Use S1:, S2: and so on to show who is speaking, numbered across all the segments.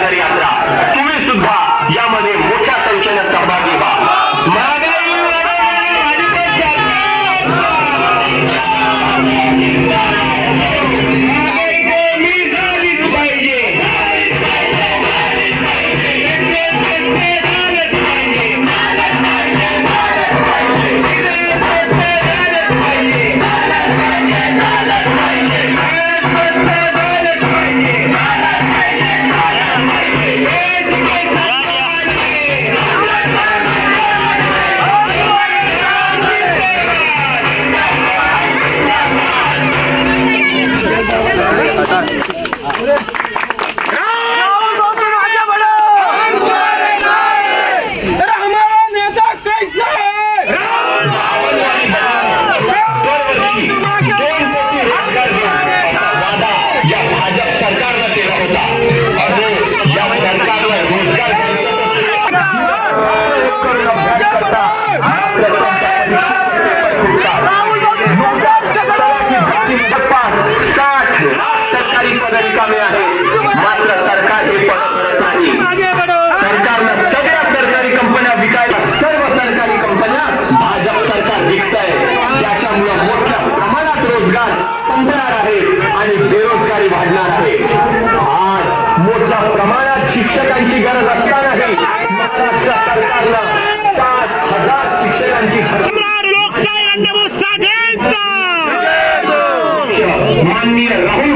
S1: Gracias. संपणार आहे आणि बेरोजगारी वाढणार आहे. आज मोठ्या प्रमाणात शिक्षकांची गरज असतानाही महाराष्ट्र सरकारनं सात हजार शिक्षकांची माननीय राहुल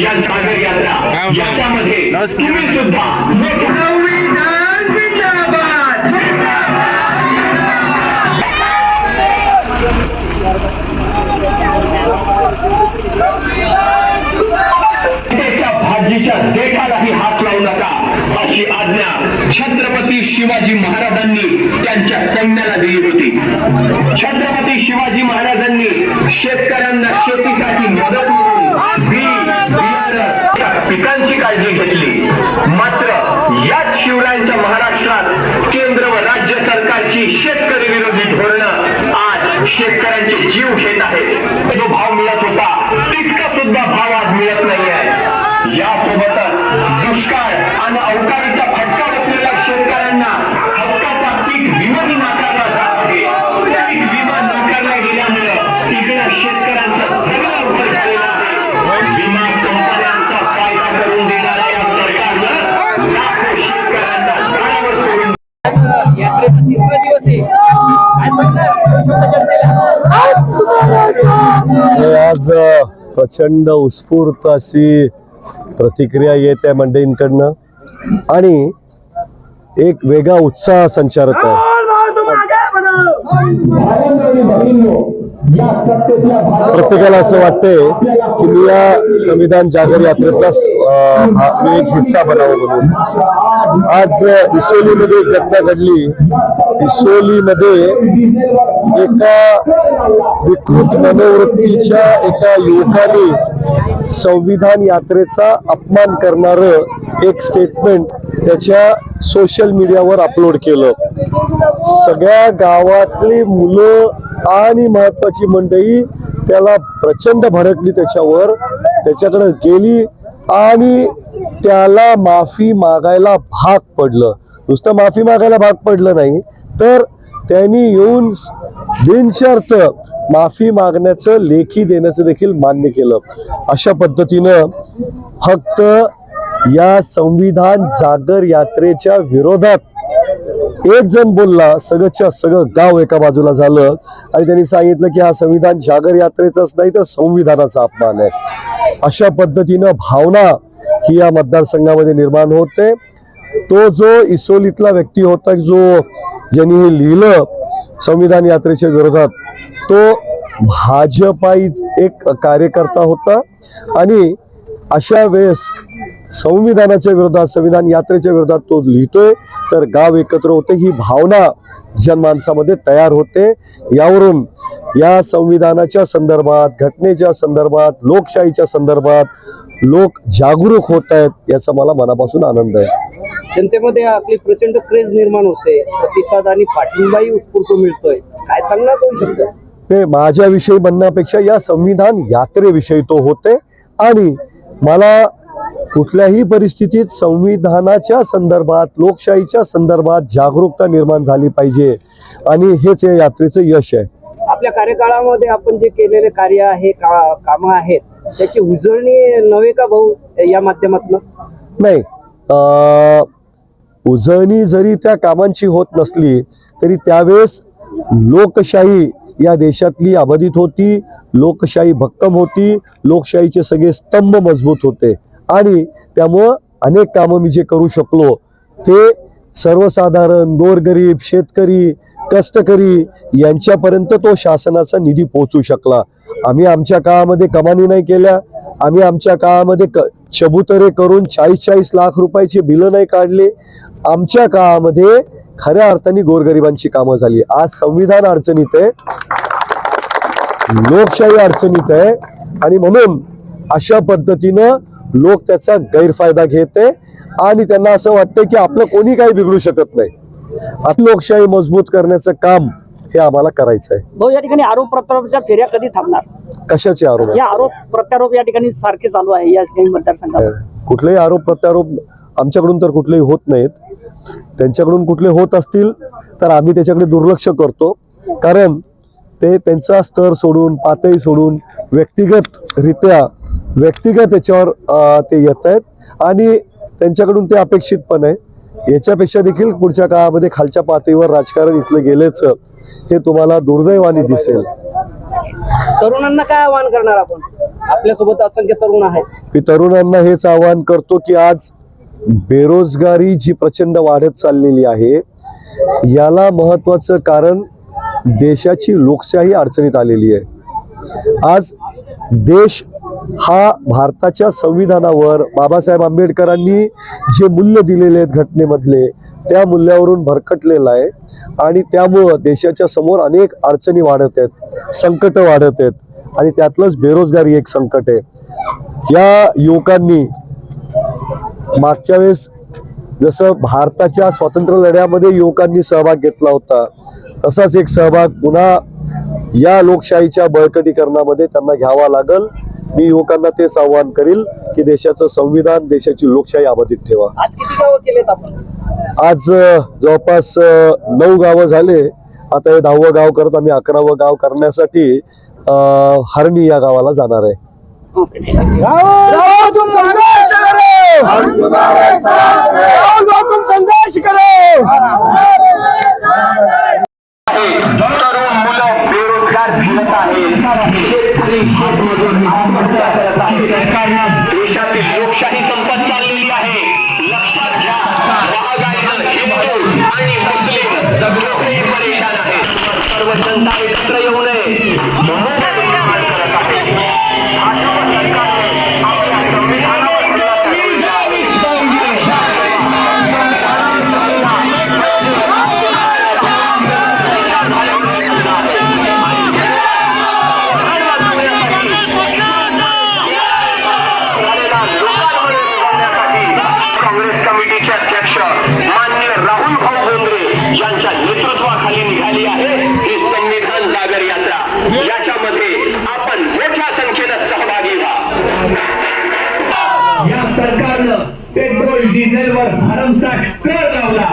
S1: यांच्या यात्रा याच्यामध्ये तुम्ही सुद्धा त्याच्या देठालाही हात लावू नका अशी आज्ञा छत्रपती शिवाजी महाराजांनी त्यांच्या सैन्याला दिली होती. छत्रपती शिवाजी महाराजांनी शेतकऱ्यांना शेतीसाठी मदत म्हणून बी पिकांची काळजी घेतली. मात्र याच शिवरायांच्या महाराष्ट्रात केंद्र व राज्य सरकारची शेतकरी विरोधी धोरणं आज शेतकऱ्यांचे जीव घेत आहेत. अवकाळीचा फटका बसलेल्या शेतकऱ्यांना हक्काचा पीक विमाही नाकारला जात आहे. पीक विमा नाकारला गेल्यामुळं इकडे शेतकऱ्यांचं जगणं अवघड झालेलं आहे. विमा कंपन्यांचा फायदा करून देणाऱ्या या सरकारनं लाखो शेतकऱ्यांना गळावर सोडून
S2: यात्रेचा तिसरा दिवस आहे. काय सांगणार
S3: हे आज प्रचंड उत्स्फूर्त अशी प्रतिक्रिया येत आहे मंडळींकडनं. आणि एक वेगळा उत्साह संचारत आहे. प्रत्येकाला असं वाटतंय की मी या संविधान जागर हा- मी एक हिस्सा बनावं म्हणून. आज इसोलीमध्ये एक घटना घडली. इसोलीमध्ये एका विकृत मनोवृत्तीच्या एका युवकाने संविधान यात्रेचा अपमान करणारं एक स्टेटमेंट त्याच्या सोशल मीडियावर अपलोड केलं. सगळ्या गावातली मुलं आणि महत्वाची मंडळी त्याला प्रचंड भडकली त्याच्यावर. त्याच्याकडे गेली आणि त्याला माफी मागायला भाग पडलं. नुसतं माफी मागायला भाग पडलं नाही तर त्यांनी येऊन बिनशर्त माफी मागण्याचं लेखी देण्याचं देखील मान्य केलं. अशा पद्धतीनं फक्त या संविधान जागर यात्रेच्या विरोधात एक जण बोलला सगळंच्या सगळं गाव एका बाजूला झालं आणि त्यांनी सांगितलं की हा संविधान जागर यात्रेचाच नाही तर संविधानाचा अपमान आहे. अशा पद्धतीनं भावना ही या मतदारसंघामध्ये निर्माण होते. तो जो इसोलीतला व्यक्ती होता जो ज्यांनी हे लिहिलं संविधान यात्रेच्या विरोधात तो भाजपाई एक कार्यकर्ता होता. आणि अशा वेळेस संविधानाच्या विरोधात संविधान यात्रेच्या विरोधात तो लिहितोय. तर गाव एकत्र होते ही भावना जनमानसामध्ये तयार होते. यावरून या संविधानाच्या संदर्भात घटनेच्या संदर्भात लोकशाहीच्या संदर्भात लोक जागरूक होत आहेत याचा मला मनापासून आनंद आहे.
S2: जनतेमध्ये आपली प्रचंड क्रेज निर्माण होते. प्रतिसाद आणि पाठिंबाही उत्स्फूर्त मिळतोय. काय सांगणार कोण शकतो
S3: ते माझ्याविषयी म्हणण्यापेक्षा या संविधान यात्रेविषयी तो होते. आणि मला कुठल्याही परिस्थितीत संविधानाच्या संदर्भात लोकशाहीच्या संदर्भात जागरूकता निर्माण झाली पाहिजे. आणि हेच या यात्रेचं यश आहे.
S2: आपल्या कार्यकाळामध्ये आपण जे केलेले कार्य आहे का कामं आहेत त्याची उजळणी नव्हे का भाऊ या माध्यमातून?
S3: नाही. उजळणी जरी त्या कामांची होत नसली तरी त्यावेळेस लोकशाही या देशातली अबाधित होती लोकशाही भक्कम होती लोकशाहीचे सगळे स्तंभ मजबूत होते. आणि त्यामुळं अनेक कामं मी जे करू शकलो ते सर्वसाधारण गोरगरीब शेतकरी कष्टकरी यांच्यापर्यंत तो शासनाचा निधी पोहोचू शकला. आम्ही आमच्या काळामध्ये कमानी नाही केल्या आम्ही आमच्या काळामध्ये क चबुतरे करून चाळीस चाळीस लाख रुपयाचे बिलं नाही काढले. आमच्या काळामध्ये खऱ्या अर्थाने गोरगरिबांची कामं झाली. आज संविधान अडचणीत आहे. लोकशाही अडचणीत आहे. आणि म्हणून अशा पद्धतीनं लोक त्याचा गैरफायदा घेत आहे. आणि त्यांना असं वाटतं की आपलं कोणी काही बिघडू शकत नाही. आता लोकशाही मजबूत करण्याचं काम हे आम्हाला करायचं आहे.
S4: भाऊ या ठिकाणी आरोप प्रत्यारोपच्या फेऱ्या कधी थांबणार?
S3: कशाचे आरोप?
S4: या आरोप प्रत्यारोप या ठिकाणी सारखे चालू आहे या ठिकाणी मतदारसंघात.
S3: कुठलेही आरोप प्रत्यारोप आमच्याकडून तर कुठलेही होत नाहीत. त्यांच्याकडून कुठले होत असतील तर आम्ही त्याच्याकडे दुर्लक्ष करतो. कारण ते त्यांचा स्तर सोडून पातळी सोडून व्यक्तिगतरित्या व्यक्तिगत याच्यावर ते येत आहेत आणि त्यांच्याकडून ते अपेक्षित पण आहे. याच्यापेक्षा देखील पुढच्या काळामध्ये खालच्या पातळीवर राजकारण इथलं गेल्याचं हे तुम्हाला दुर्दैवाने दिसेल.
S2: तरुणांना काय आवाहन करणार आपण? आपल्यासोबत असंख्य तरुण आहेत.
S3: मी तरुणांना हेच आवाहन करतो की आज बेरोजगारी जी प्रचंड वाढत चाललेली आहे याला महत्वाचं कारण देशाची लोकशाही अडचणीत आलेली आहे. आज देश हा भारताच्या संविधानावर बाबासाहेब आंबेडकरांनी जे मूल्य दिलेले आहेत घटनेमधले त्या मूल्यावरून भरकटलेला आहे आणि त्यामुळं देशाच्या समोर अनेक अडचणी वाढत आहेत संकट वाढत आहेत आणि त्यातलंच बेरोजगारी एक संकट आहे. या युवकांनी मागच्या वेळेस जसं भारताच्या स्वातंत्र्य लढ्यामध्ये युवकांनी सहभाग घेतला होता तसाच एक सहभाग पुन्हा या लोकशाहीच्या बळकटीकरणामध्ये त्यांना घ्यावा लागल. मी युवकांना तेच आवाहन करील की देशाचं संविधान देशाची लोकशाही अबाधित ठेवा.
S2: आज
S3: जवळपास नऊ गावं झाले. आता हे दहावं गाव करत आम्ही अकरावं गाव करण्यासाठी हरणी या गावाला जाणार आहे.
S4: ओके, ठीक आहे.
S1: तरुण मुलं बेरोजगार फिरत आहेत शेतकरी शेतमजूर आत्महत्या करत आहेत सरकारनं देशातील लोकशाही डिझेलवर भरमसाठ कर लावला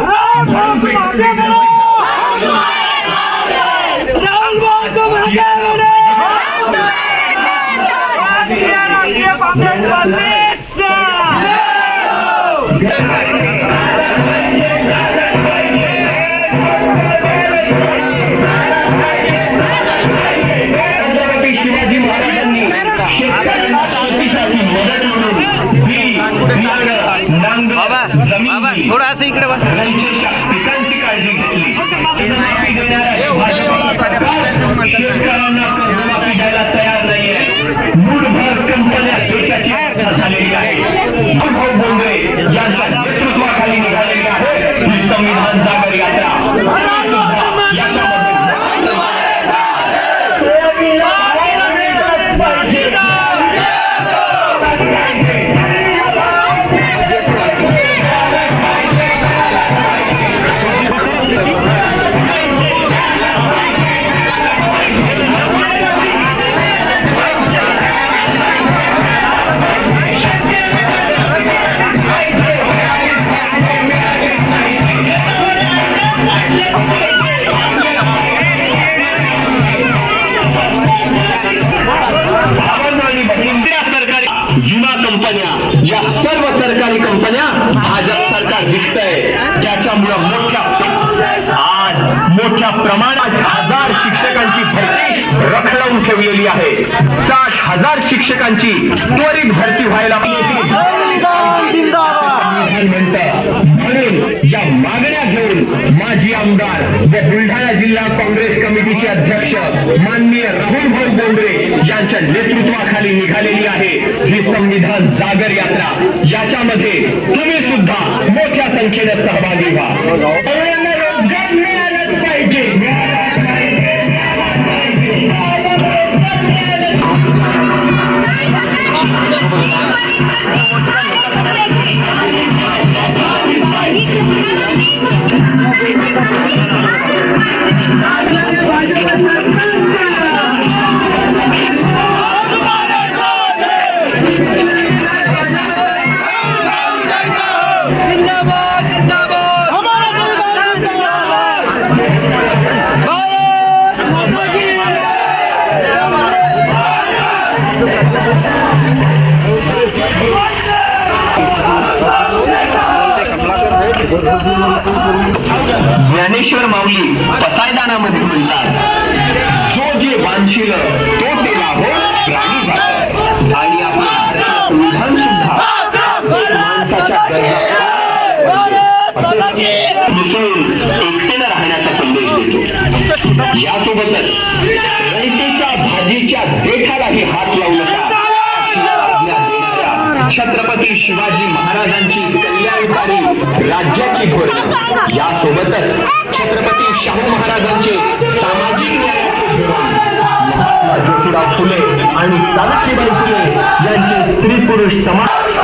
S4: थोडं असं इकडे
S1: पिकांची काळजी घेतली. हे तयार नाहीये. मूठभर कंपन्या देशाची अवस्था झालेली आहे बोंद्रे यांच्या नेतृत्वाखाली निघालेली आहे ही संविधान जागर यात्रा. मोठ्या प्रमाणात हजार शिक्षकांची भरती रखडवून ठेवलेली आहे. साठ हजार शिक्षकांची त्वरित भरती व्हायला या मागण्या घेऊन माजी आमदार व बुलढाणा जिल्हा काँग्रेस कमिटीचे अध्यक्ष माननीय राहुल भाऊ बोंडरे यांच्या नेतृत्वाखाली निघालेली आहे. ही संविधान जागर यात्रा. याच्यामध्ये तुम्ही सुद्धा मोठ्या संख्येने सहभागी व्हा. ज्ञानेश्वर माऊली पसायदानामध्ये म्हणतात जो जे बांधशील तो ते लाभो हो, प्राणी जात आणि आपलं भारतीय सुद्धा माणसाच्या मिसळून एकटेनं राहण्याचा संदेश देतो. यासोबतच रयतेच्या भाजीच्या देठालाही हात लावू नका. छत्रपती शिवाजी महाराजांची कल्याण राज्याची धोरण. यासोबतच छत्रपती शाहू महाराजांचे सामाजिक न्यायाचे धोरण. महात्मा ज्योतिराव फुले आणि सावित्रीबाई फुले यांचे स्त्री पुरुष समाज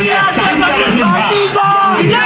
S1: आलेल्या साहित्याला सुद्धा